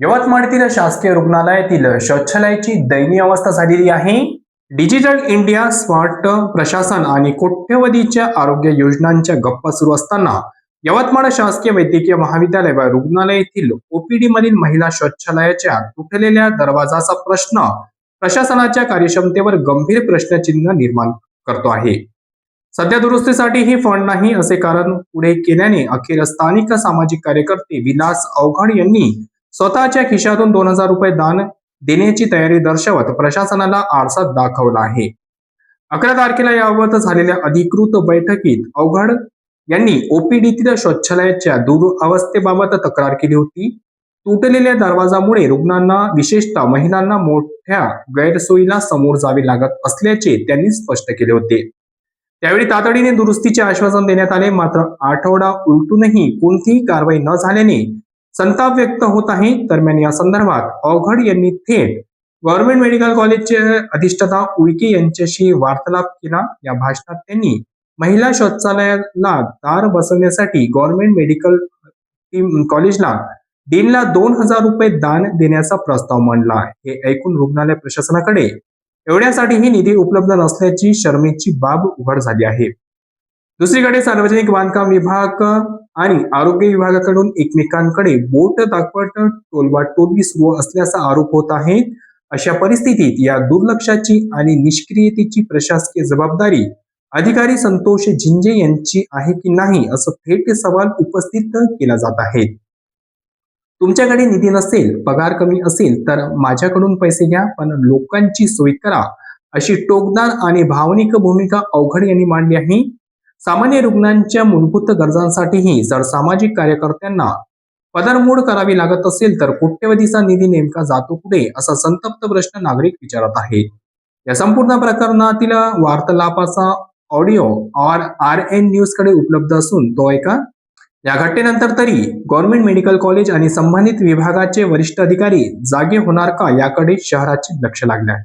यवतमाळतील शासकीय रुग्णालयातील शौचालयाची दयनीय अवस्था झालेली आहे. डिजिटल इंडिया स्मार्ट प्रशासन आणि कोट्यवधीच्या आरोग्य योजनांच्या गप्पा सुरू असताना यवतमाळ शासकीय वैद्यकीय महाविद्यालय व रुग्णालय येथील ओपीडी मधील महिला शौचालयाच्या तुटलेल्या दरवाजाचा प्रश्न प्रशासनाच्या कार्यक्षमतेवर गंभीर प्रश्नचिन्ह निर्माण करतो आहे. सध्या दुरुस्तीसाठीही फंड नाही असे कारण पुढे केल्याने अखेर स्थानिक सामाजिक कार्यकर्ते विलास अवघड यांनी स्वतःच्या खिशातून दोन हजार रुपये दान देण्याची तयारी दर्शवत प्रशासनाला आरसा दाखवला आहे. अकरा तारखेला याबाबत झालेल्या अधिकृत बैठकीत अवघड यांनी ओपीडीतील शौचालयाच्या दुरवस्थेबाबत तक्रार केली होती. तुटलेल्या दरवाजामुळे रुग्णांना विशेषतः महिलांना मोठ्या गैरसोयीला समोर जावे लागत असल्याचे त्यांनी स्पष्ट केले होते. त्यावेळी तातडीने दुरुस्तीचे आश्वासन देण्यात आले. मात्र आठवडा उलटूनही कोणतीही कारवाई न झाल्याने संताप व्यक्त होत आहे. दरम्यान या संदर्भात अवघड यांनी थेट गव्हर्नमेंट मेडिकल कॉलेजचे अधिष्ठाता उईके यांच्याशी वार्तालाप केला. या भाषणात त्यांनी महिला शौचालयाला दार बसवण्यासाठी गव्हर्नमेंट मेडिकल कॉलेजला दिनला दोन हजार रुपये दान देण्याचा प्रस्ताव मांडला हे ऐकून रुग्णालय प्रशासनाकडे एवढ्यासाठीही निधी उपलब्ध नसल्याची शर्मेची बाब उघड झाली आहे. दुसरीकडे सार्वजनिक बांधकाम विभाग आणि आरोग्य विभागाकडून एकमेकांकडे बोट दाखवत टोलवाटोली सुरू असल्याचा आरोप होत आहे. अशा परिस्थितीत या दुर्लक्षाची आणि निष्क्रियतेची प्रशासकीय जबाबदारी अधिकारी संतोष झिंजे यांची आहे की नाही असं थेट सवाल उपस्थित केला जात आहे. तुमच्याकडे निधी नसेल पगार कमी असेल तर माझ्याकडून पैसे घ्या पण लोकांची सोय करा अशी टोकदार आणि भावनिक भूमिका अवघड यांनी मांडली आहे. सामान्य रुग्णांच्या मूलभूत गरजांसाठीही जर सामाजिक कार्यकर्त्यांना पदरमोड करावी लागत असेल तर कोट्यवधीचा निधी नेमका जातो कुठे? असा संतप्त प्रश्न नागरिक विचारत आहेत. या संपूर्ण प्रकरणातील वार्तालापाचा ऑडिओ आर आर एन न्यूजकडे उपलब्ध असून तो ऐका. या घटनेनंतर तरी गव्हर्नमेंट मेडिकल कॉलेज आणि संबंधित विभागाचे वरिष्ठ अधिकारी जागे होणार का याकडे शहराचे लक्ष लागले आहे.